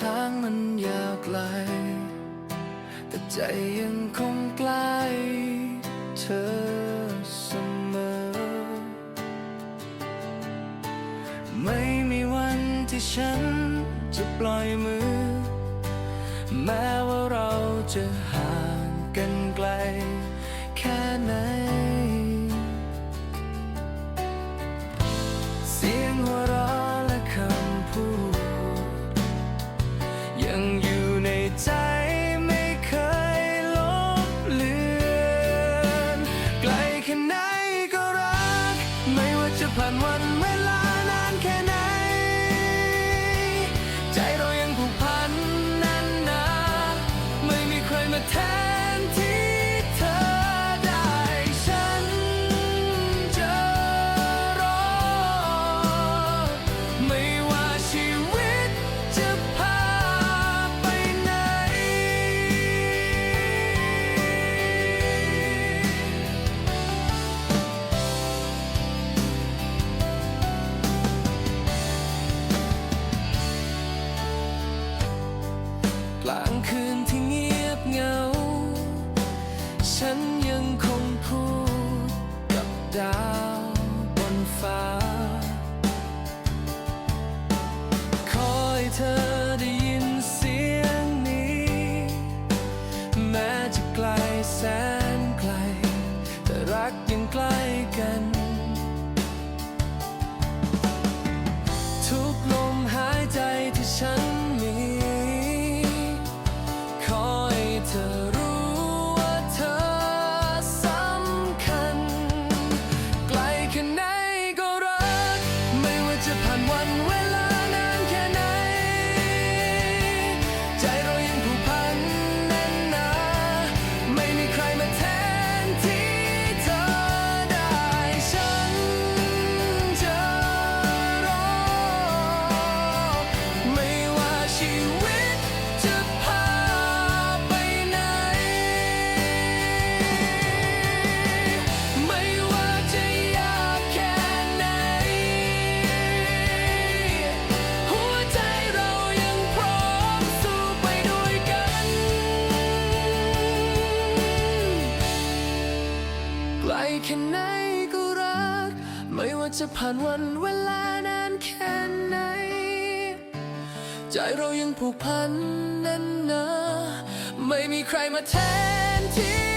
ทางมันยาวไกล แต่ใจยังคงใกล้เธอเสมอ ไม่มีวันที่ฉันจะปล่อยมือ แม้ว่าเราจะห่างกันไกล แค่ไหน จะผ่านวันเวลานานแค่ไหน กลางคืนที่เงียบเหงา ฉันยังคงพูดกับดาวบนฟ้าขอให้เธอได้ยินเสียงนี้ แม้จะไกลแสนไกล แต่รักยังใกล้กัน ล แค่ไหนก็รัก ไม่ว่าจะผ่านวันเวลานานแค่ไหน ใจเรายังผูกพันนั่นนะ ไม่มีใครมาแทนที่